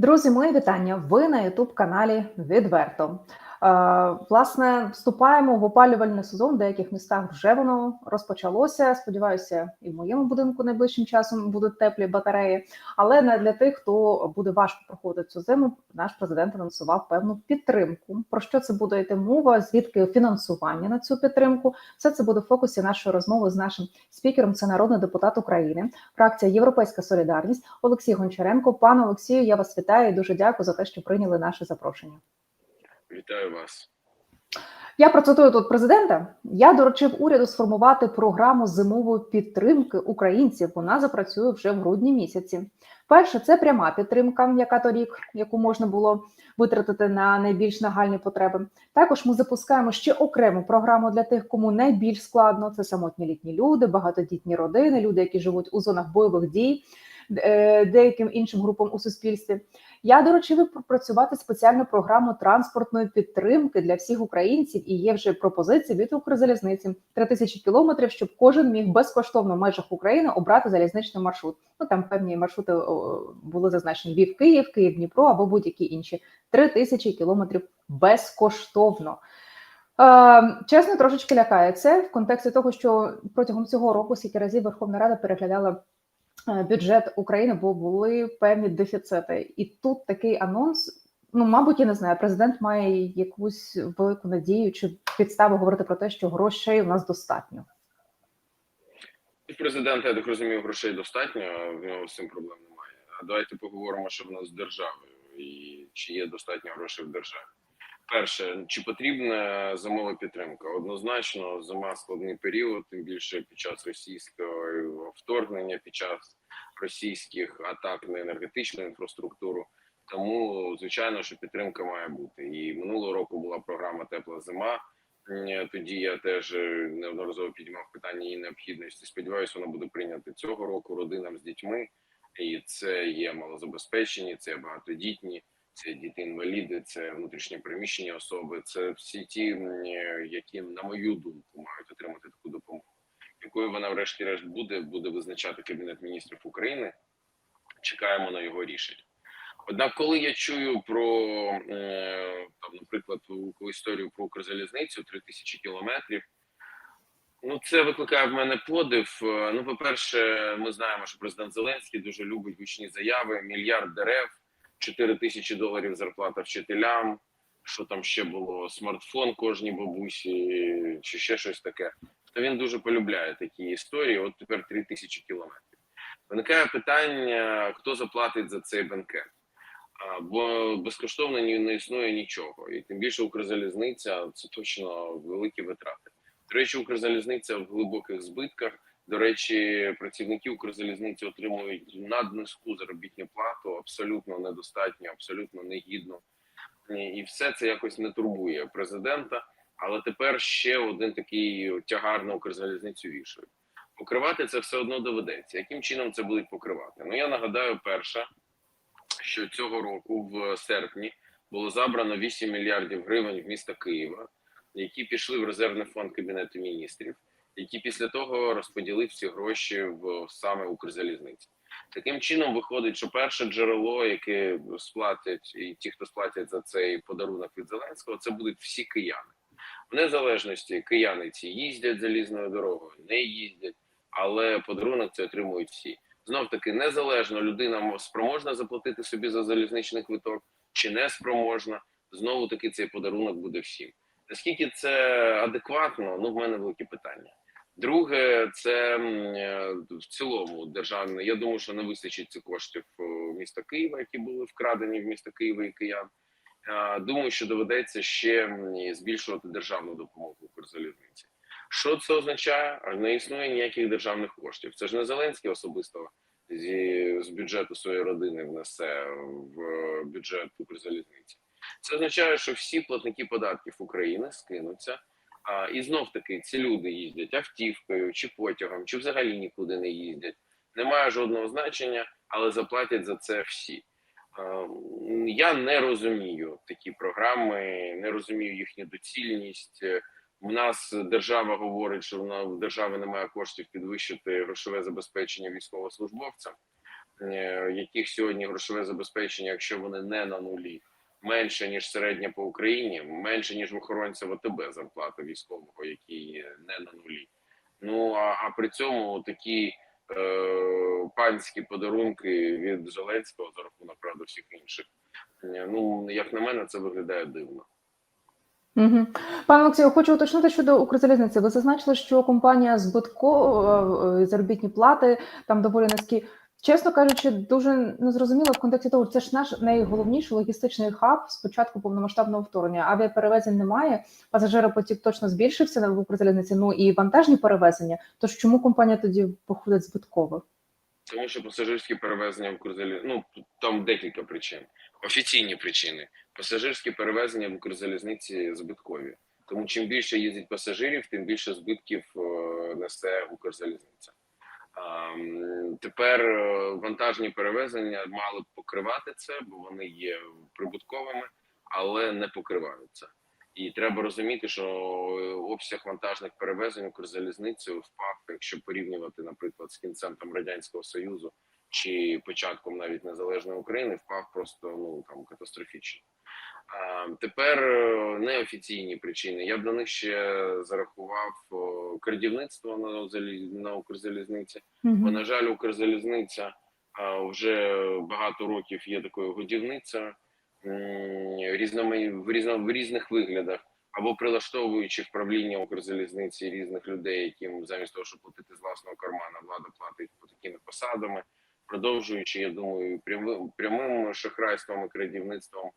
Друзі, мої вітання. Ви на Ютуб каналі Відверто. Е, Власне, вступаємо в опалювальний сезон. В деяких містах вже воно розпочалося. Сподіваюся, і в моєму будинку найближчим часом будуть теплі батареї. Але не для тих, хто буде важко проходити цю зиму. Наш президент анонсував певну підтримку. Про що це буде йти мова? Звідки фінансування на цю підтримку? Все це буде в фокусі нашої розмови з нашим спікером. Це народний депутат України, фракція Європейська Солідарність Олексій Гончаренко. Пане Олексію, я вас вітаю і дуже дякую за те, що прийняли наше запрошення. Вітаю вас. Я процитую тут президента. Я доручив уряду сформувати програму зимової підтримки українців. Вона запрацює вже в грудні місяці. Перше, це пряма підтримка, яка торік, яку можна було витратити на найбільш нагальні потреби. Також ми запускаємо ще окрему програму для тих, кому найбільш складно. Це самотні літні люди, багатодітні родини, люди, які живуть у зонах бойових дій, е, деяким іншим групам у суспільстві. Я доручив пропрацювати спеціальну програму транспортної підтримки для всіх українців. І є вже пропозиції від Укрзалізниці 3 тисячі кілометрів, щоб кожен міг безкоштовно в межах України обрати залізничний маршрут. Ну там певні маршрути були зазначені Львів, Київ, Київ, Дніпро або будь-які інші 3 тисячі кілометрів безкоштовно. Е, чесно, трошечки лякає це в контексті того, що протягом цього року скільки разів Верховна Рада переглядала бюджет України, бо були певні дефіцити, і тут такий анонс. Ну, мабуть, я не знаю. Президент має якусь велику надію чи підставу говорити про те, що грошей у нас достатньо. Президента, я так розумію, грошей достатньо, в нього з цим проблем немає. А давайте поговоримо, що в нас з державою і чи є достатньо грошей в державі. Перше, чи потрібна зимова підтримка? Однозначно, зима складний період, тим більше під час російського вторгнення, під час російських атак на енергетичну інфраструктуру. Тому, звичайно, що підтримка має бути. І минулого року була програма Тепла зима. Тоді я теж е, неодноразово підіймав питання її необхідності. Сподіваюся, вона буде прийнята цього року родинам з дітьми. І це є малозабезпечені, це багатодітні, це діти-інваліди, це внутрішньо переміщені особи. Це всі ті, е, які, на мою думку, мають отримати таку допомогу. Якою вона, врешті-решт, буде, буде визначати Кабінет міністрів України. Чекаємо на його рішення. Однак, коли я чую про е, там, наприклад, історію про Укрзалізницю 3000 кілометрів, ну це викликає в мене подив. Е, Ну, по-перше, ми знаємо, що президент Зеленський дуже любить гучні заяви: мільярд дерев, 4 тисячі доларів зарплата вчителям. Що там ще було? Смартфон кожній бабусі, чи ще щось таке. То він дуже полюбляє такі історії. От тепер 3 тисячі кілометрів. Виникає питання, хто заплатить за цей бенкет бо безкоштовно не існує нічого, і тим більше Укрзалізниця це точно великі витрати. До речі, Укрзалізниця в глибоких збитках. До речі, працівники Укрзалізниці отримують наднизьку заробітну плату, абсолютно недостатньо, абсолютно негідно, і все це якось не турбує президента. Але тепер ще один такий тягар на Укрзалізницю вішають. Покривати це все одно доведеться. Яким чином це будуть покривати? Ну я нагадаю, перша що цього року, в серпні, було забрано 8 мільярдів гривень в міста Києва, які пішли в резервний фонд Кабінету міністрів, які після того розподілив ці гроші в саме Укрзалізниці. Таким чином виходить, що перше джерело, яке сплатять, і ті, хто сплатять за цей подарунок від Зеленського, це будуть всі кияни. В незалежності кияни ці їздять залізною дорогою, не їздять, але подарунок це отримують всі знов таки незалежно людина спроможна заплатити собі за залізничний квиток чи не спроможна. Знову таки цей подарунок буде всім. Наскільки це адекватно? Ну в мене великі питання. Друге, це е, в цілому державне. Я думаю, що не вистачить цих коштів міста Києва, які були вкрадені в місто Києва і Киян. Думаю, що доведеться ще збільшувати державну допомогу Укрзалізниці. Що це означає? Не існує ніяких державних коштів. Це ж не Зеленський особисто зі з бюджету своєї родини внесе в бюджет Укрзалізниці. Це означає, що всі платники податків України скинуться. А, І знов таки ці люди їздять автівкою чи потягом, чи взагалі нікуди не їздять. Немає жодного значення, але заплатять за це всі. Я не розумію такі програми, не розумію їхню доцільність. У нас держава говорить, що вона в держави немає коштів підвищити грошове забезпечення військовослужбовцям. е, яких сьогодні грошове забезпечення, якщо вони не на нулі, менше ніж середня по Україні, менше ніж в охоронця ВТБ зарплата військового, який не на нулі. Ну а, а при цьому такі е, панські подарунки від Зеленського за рахунок правда всіх інших. е, Ну як на мене, це виглядає дивно. Угу. Пане Олексію, хочу уточнити щодо Укрзалізниці. Ви зазначили, що компанія збиткова, е, заробітні плати там доволі низькі. Чесно кажучи, дуже незрозуміло в контексті того, це ж наш найголовніший логістичний хаб з початку повномасштабного вторгнення. Авіаперевезень немає, пасажиропотік точно збільшився в Укрзалізниці, ну і вантажні перевезення. Тож чому компанія тоді походить збитково? Тому що пасажирські перевезення в Укрзалі... ну там декілька причин. Офіційні причини. Пасажирські перевезення в Укрзалізниці збиткові. Тому чим більше їздить пасажирів, тим більше збитків е, несе Укрзалізниця. Тепер е, вантажні перевезення мали б покривати це, бо вони є прибутковими, але не покриваються. І треба розуміти, що е, обсяг вантажних перевезень Укрзалізницею впав, якщо порівнювати, наприклад, з кінцем там радянського союзу чи початком навіть незалежної України, впав просто ну там катастрофічно. А, тепер е, неофіційні причини. Я б до них ще зарахував о, крадівництво на на Укрзалізниці. Бо, на жаль, Укрзалізниця а, вже багато років є такою годівницею м, в різно в різних виглядах, або прилаштовуючи в правління Укрзалізниці різних людей, яким замість того, щоб платити з власного кармана, влада платить по такими посадами, продовжуючи, я думаю, прямим прямим шахрайством і крадівництвом.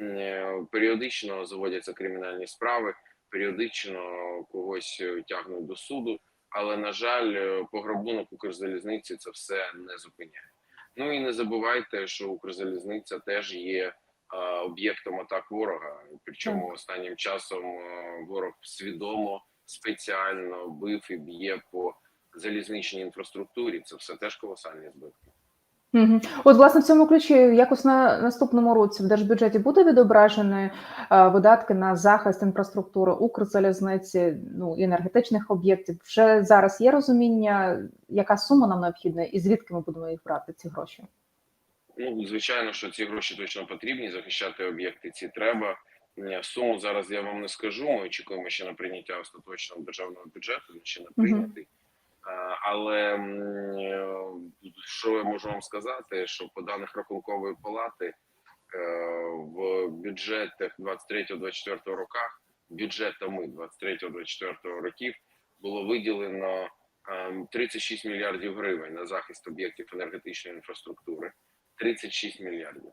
Е, Періодично заводяться кримінальні справи, періодично когось е, тягнуть до суду але на жаль, е, пограбунок Укрзалізниці це все не зупиняє. Ну і не забувайте, що Укрзалізниця теж є е, об'єктом атак ворога. Причому останнім часом ворог свідомо спеціально бив і б'є по залізничній інфраструктурі. Це все теж колосальні збитки. Угу. От, власне, в цьому ключі якось на наступному році в держбюджеті буде відображені е, видатки на захист інфраструктури Укрзалізниці, ну енергетичних об'єктів. Вже зараз є розуміння, яка сума нам необхідна, і звідки ми будемо їх брати, ці гроші? Ну, звичайно, що ці гроші точно потрібні. Захищати об'єкти ці треба. Суму зараз я вам не скажу. Ми очікуємо ще на прийняття остаточного державного бюджету. Він ще не прийнятий. А, Але е, що я можу вам сказати, що по даних рахункової палати е, в бюджетах 23-24 роках, бюджетами 23-24 років було виділено ем, 36 мільярдів гривень на захист об'єктів енергетичної інфраструктури. 36 мільярдів.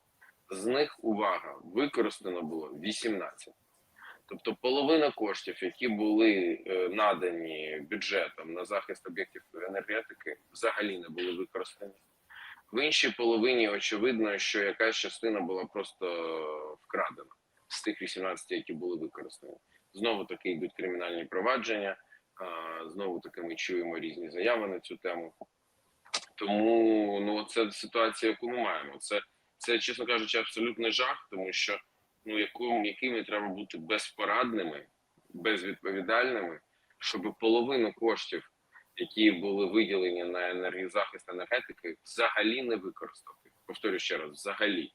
З них увага використано було 18. Тобто половина коштів, які були е, надані бюджетом на захист об'єктів енергетики, взагалі не були використані. В іншій половині очевидно, що якась частина була просто вкрадена з тих 18, які були використані. Знову таки йдуть кримінальні провадження. Знову таки ми чуємо різні заяви на цю тему. Тому ну це ситуація, яку ми маємо. Це, це чесно кажучи, абсолютний жах, тому що ну яким, якими треба бути безпорадними, безвідповідальними, щоб половину коштів, які були виділені на енергозахист енергетики, взагалі не використати. Повторю ще раз, взагалі.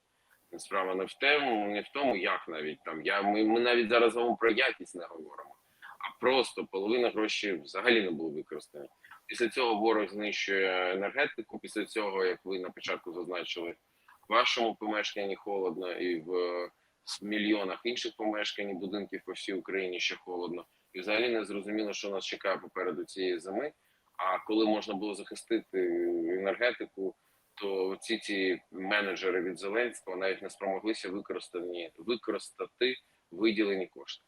Справа не в тому, не в тому, як навіть там. Я ми, ми навіть зараз вам про якість не говоримо, а просто половина грошей взагалі не було використані. Після цього ворог знищує енергетику. Після цього, як ви на початку зазначили, в вашому помешканні холодно, і в е, мільйонах інших помешкань, будинків по всій Україні ще холодно. І взагалі не зрозуміло, що нас чекає попереду цієї зими. А коли можна було захистити енергетику, то ці ці менеджери від Зеленського навіть не спромоглися використані використати виділені кошти.